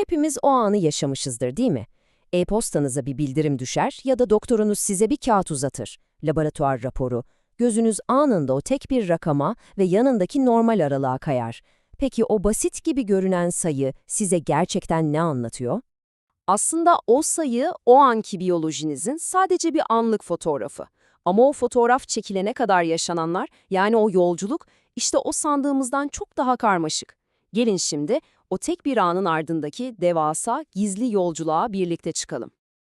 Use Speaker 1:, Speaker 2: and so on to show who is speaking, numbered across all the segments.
Speaker 1: Hepimiz o anı yaşamışızdır değil mi? E-postanıza bir bildirim düşer ya da doktorunuz size bir kağıt uzatır. Laboratuvar raporu. Gözünüz anında o tek bir rakama ve yanındaki normal aralığa kayar. Peki o basit gibi görünen sayı size gerçekten ne anlatıyor?
Speaker 2: Aslında o sayı o anki biyolojinizin sadece bir anlık fotoğrafı. Ama o fotoğraf çekilene kadar yaşananlar, yani o yolculuk, işte o sandığımızdan çok daha karmaşık. Gelin şimdi o tek bir anın ardındaki devasa, gizli yolculuğa birlikte çıkalım.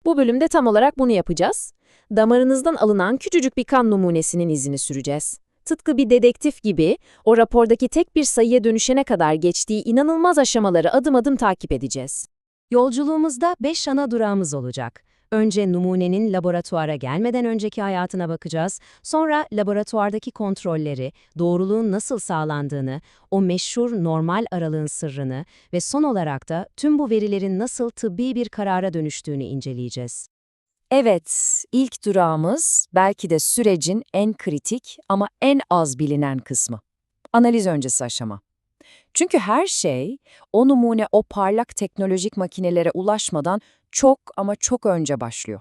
Speaker 1: Bu bölümde tam olarak bunu yapacağız. Damarınızdan alınan küçücük bir kan numunesinin izini süreceğiz. Tıpkı bir dedektif gibi o rapordaki tek bir sayıya dönüşene kadar geçtiği inanılmaz aşamaları adım adım takip edeceğiz. Yolculuğumuzda 5 ana durağımız olacak. Önce numunenin laboratuvara gelmeden önceki hayatına bakacağız. Sonra laboratuvardaki kontrolleri, doğruluğun nasıl sağlandığını, o meşhur normal aralığın sırrını ve son olarak da tüm bu verilerin nasıl tıbbi bir karara dönüştüğünü inceleyeceğiz.
Speaker 3: Evet, ilk durağımız belki de sürecin en kritik ama en az bilinen kısmı. Analiz öncesi aşama. Çünkü her şey o numune o parlak teknolojik makinelere ulaşmadan çok ama çok önce başlıyor.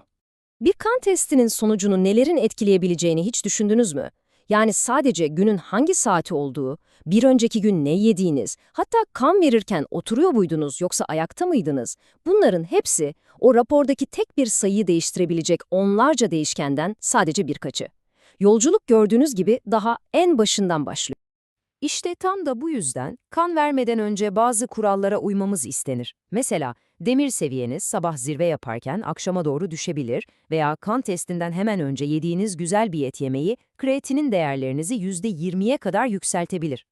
Speaker 1: Bir kan testinin sonucunu nelerin etkileyebileceğini hiç düşündünüz mü? Yani sadece günün hangi saati olduğu, bir önceki gün ne yediğiniz, hatta kan verirken oturuyor muydunuz yoksa ayakta mıydınız? Bunların hepsi o rapordaki tek bir sayıyı değiştirebilecek onlarca değişkenden sadece birkaçı. Yolculuk gördüğünüz gibi daha en başından başlıyor. İşte tam da bu yüzden kan vermeden önce bazı kurallara uymamız istenir. Mesela demir seviyeniz sabah zirve yaparken akşama doğru düşebilir veya kan testinden hemen önce yediğiniz güzel bir et yemeği kreatinin değerlerinizi %20'ye kadar yükseltebilir.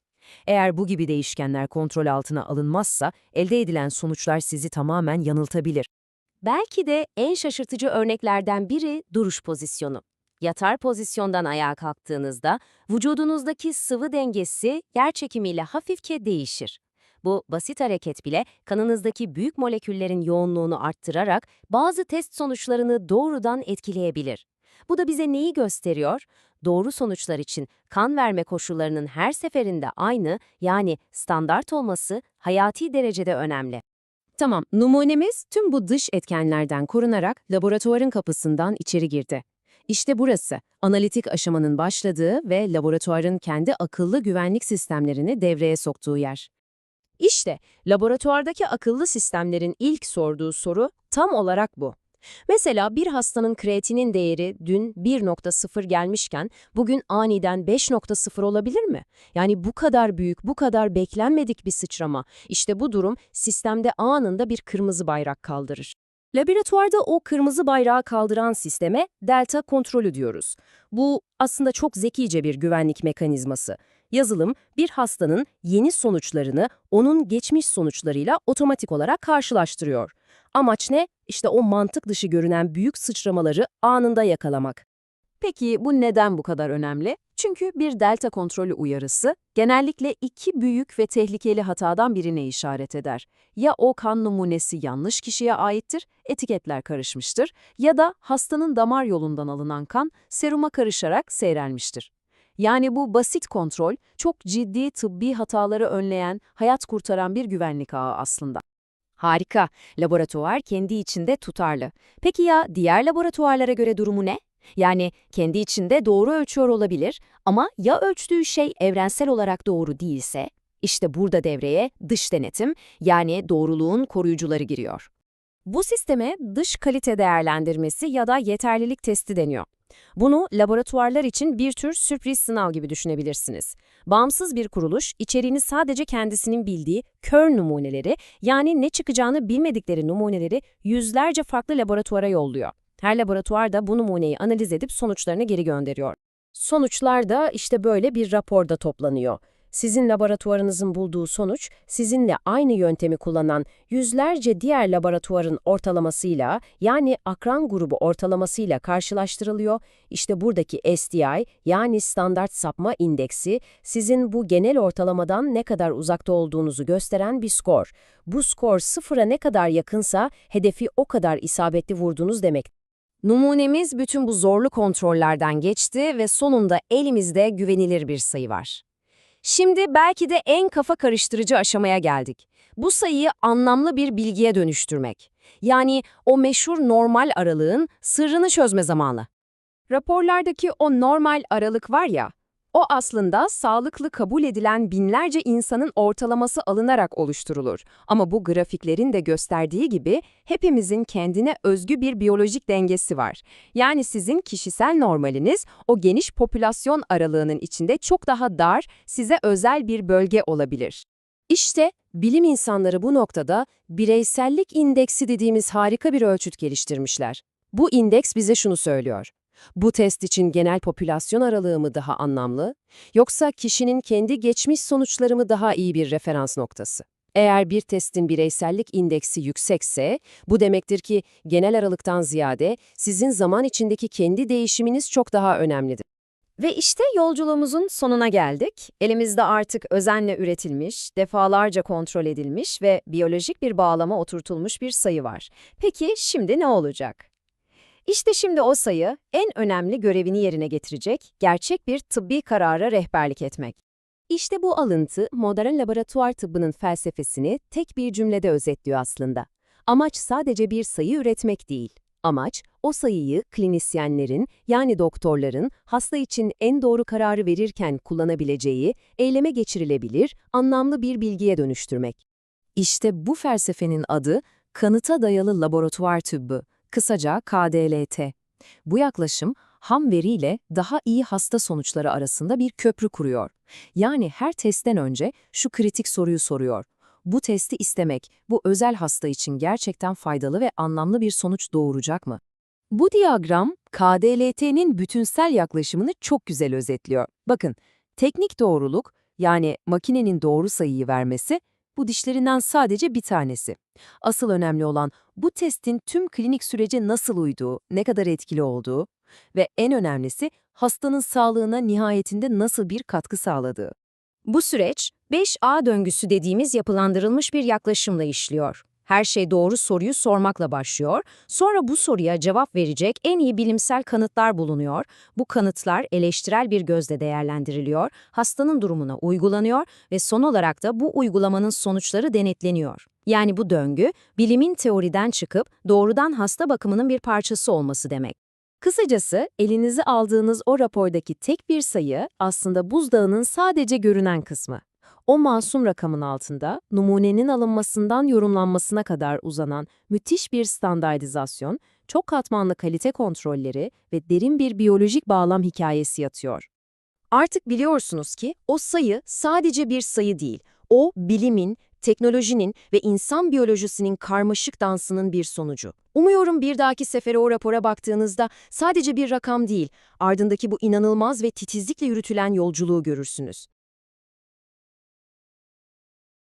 Speaker 1: Eğer bu gibi değişkenler kontrol altına alınmazsa elde edilen sonuçlar sizi tamamen yanıltabilir. Belki de en şaşırtıcı örneklerden biri duruş pozisyonu. Yatar pozisyondan ayağa kalktığınızda vücudunuzdaki sıvı dengesi yer çekimiyle hafifçe değişir. Bu basit hareket bile kanınızdaki büyük moleküllerin yoğunluğunu arttırarak bazı test sonuçlarını doğrudan etkileyebilir. Bu da bize neyi gösteriyor? Doğru sonuçlar için kan verme koşullarının her seferinde aynı yani standart olması hayati derecede önemli. Tamam, numunemiz tüm bu dış etkenlerden korunarak laboratuvarın kapısından içeri girdi. İşte burası, analitik aşamanın başladığı ve laboratuvarın kendi akıllı güvenlik sistemlerini devreye soktuğu yer. İşte laboratuvardaki akıllı sistemlerin ilk sorduğu soru tam olarak bu. Mesela bir hastanın kreatinin değeri dün 1.0 gelmişken bugün aniden 5.0 olabilir mi? Yani bu kadar büyük, bu kadar beklenmedik bir sıçrama. İşte bu durum sistemde anında bir kırmızı bayrak kaldırır. Laboratuvarda o kırmızı bayrağı kaldıran sisteme delta kontrolü diyoruz. Bu aslında çok zekice bir güvenlik mekanizması. Yazılım, bir hastanın yeni sonuçlarını onun geçmiş sonuçlarıyla otomatik olarak karşılaştırıyor. Amaç ne? İşte o mantık dışı görünen büyük sıçramaları anında yakalamak. Peki bu neden bu kadar önemli? Çünkü bir delta kontrolü uyarısı genellikle iki büyük ve tehlikeli hatadan birine işaret eder. Ya o kan numunesi yanlış kişiye aittir, etiketler karışmıştır ya da hastanın damar yolundan alınan kan seruma karışarak seyrelmiştir. Yani bu basit kontrol çok ciddi tıbbi hataları önleyen, hayat kurtaran bir güvenlik ağı aslında. Harika, laboratuvar kendi içinde tutarlı. Peki ya diğer laboratuvarlara göre durumu ne? Yani kendi içinde doğru ölçüyor olabilir ama ya ölçtüğü şey evrensel olarak doğru değilse, işte burada devreye dış denetim yani doğruluğun koruyucuları giriyor. Bu sisteme dış kalite değerlendirmesi ya da yeterlilik testi deniyor. Bunu laboratuvarlar için bir tür sürpriz sınav gibi düşünebilirsiniz. Bağımsız bir kuruluş, içeriğini sadece kendisinin bildiği kör numuneleri, yani ne çıkacağını bilmedikleri numuneleri yüzlerce farklı laboratuvara yolluyor. Her laboratuvar da bu numuneyi analiz edip sonuçlarını geri gönderiyor. Sonuçlar da işte böyle bir raporda toplanıyor. Sizin laboratuvarınızın bulduğu sonuç, sizinle aynı yöntemi kullanan yüzlerce diğer laboratuvarın ortalamasıyla, yani akran grubu ortalamasıyla karşılaştırılıyor. İşte buradaki SDI, yani standart sapma indeksi, sizin bu genel ortalamadan ne kadar uzakta olduğunuzu gösteren bir skor. Bu skor sıfıra ne kadar yakınsa, hedefi o kadar isabetli vurdunuz demek. Numunemiz bütün bu zorlu kontrollerden geçti ve sonunda elimizde güvenilir bir sayı var. Şimdi belki de en kafa karıştırıcı aşamaya geldik.
Speaker 2: bu sayıyı anlamlı bir bilgiye dönüştürmek. Yani o meşhur normal aralığın sırrını çözme zamanı. Raporlardaki o normal aralık var ya, o aslında sağlıklı kabul edilen binlerce insanın ortalaması alınarak oluşturulur. Ama bu grafiklerin de gösterdiği gibi hepimizin kendine özgü bir biyolojik dengesi var. Yani sizin kişisel normaliniz o geniş popülasyon aralığının içinde çok daha dar, size özel bir bölge olabilir.
Speaker 1: İşte bilim insanları bu noktada bireysellik indeksi dediğimiz harika bir ölçüt geliştirmişler. Bu indeks bize şunu söylüyor. Bu test için genel popülasyon aralığı mı daha anlamlı, yoksa kişinin kendi geçmiş sonuçları mı daha iyi bir referans noktası? Eğer bir testin bireysellik indeksi yüksekse, bu demektir ki genel aralıktan ziyade sizin zaman içindeki kendi değişiminiz çok daha önemlidir.
Speaker 2: Ve işte yolculuğumuzun sonuna geldik. Elimizde artık özenle üretilmiş, defalarca kontrol edilmiş ve biyolojik bir bağlama oturtulmuş bir sayı var. Peki şimdi ne olacak? İşte şimdi o sayı en önemli görevini yerine getirecek, gerçek bir tıbbi karara rehberlik etmek. İşte bu alıntı modern laboratuvar tıbbının felsefesini tek bir cümlede özetliyor aslında. Amaç sadece bir sayı üretmek değil. Amaç, o sayıyı klinisyenlerin yani doktorların hasta için en doğru kararı verirken kullanabileceği, eyleme geçirilebilir, anlamlı bir bilgiye dönüştürmek.
Speaker 3: İşte bu felsefenin adı kanıta dayalı laboratuvar tıbbı, kısaca KDLT. Bu yaklaşım ham veriyle daha iyi hasta sonuçları arasında bir köprü kuruyor. Yani her testten önce şu kritik soruyu soruyor. Bu testi istemek, bu özel hasta için gerçekten faydalı ve anlamlı bir sonuç doğuracak mı? Bu diyagram, KDLT'nin bütünsel yaklaşımını çok güzel özetliyor. Bakın, teknik doğruluk, yani makinenin doğru sayıyı vermesi, bu dişlerinden sadece bir tanesi. Asıl önemli olan bu testin tüm klinik sürece nasıl uyduğu, ne kadar etkili olduğu ve en önemlisi hastanın sağlığına nihayetinde nasıl bir katkı sağladığı.
Speaker 1: Bu süreç 5A döngüsü dediğimiz yapılandırılmış bir yaklaşımla işliyor. Her şey doğru soruyu sormakla başlıyor. Sonra bu soruya cevap verecek en iyi bilimsel kanıtlar bulunuyor. Bu kanıtlar eleştirel bir gözle değerlendiriliyor, hastanın durumuna uygulanıyor ve son olarak da bu uygulamanın sonuçları denetleniyor. Yani bu döngü, bilimin teoriden çıkıp doğrudan hasta bakımının bir parçası olması demek. Kısacası elinize aldığınız o rapordaki tek bir sayı aslında buzdağının sadece görünen kısmı. O masum rakamın altında numunenin alınmasından yorumlanmasına kadar uzanan müthiş bir standartizasyon, çok katmanlı kalite kontrolleri ve derin bir biyolojik bağlam hikayesi yatıyor.
Speaker 2: Artık biliyorsunuz ki o sayı sadece bir sayı değil. O bilimin, teknolojinin ve insan biyolojisinin karmaşık dansının bir sonucu. Umuyorum bir dahaki sefere o rapora baktığınızda sadece bir rakam değil, ardındaki bu inanılmaz ve titizlikle yürütülen yolculuğu görürsünüz.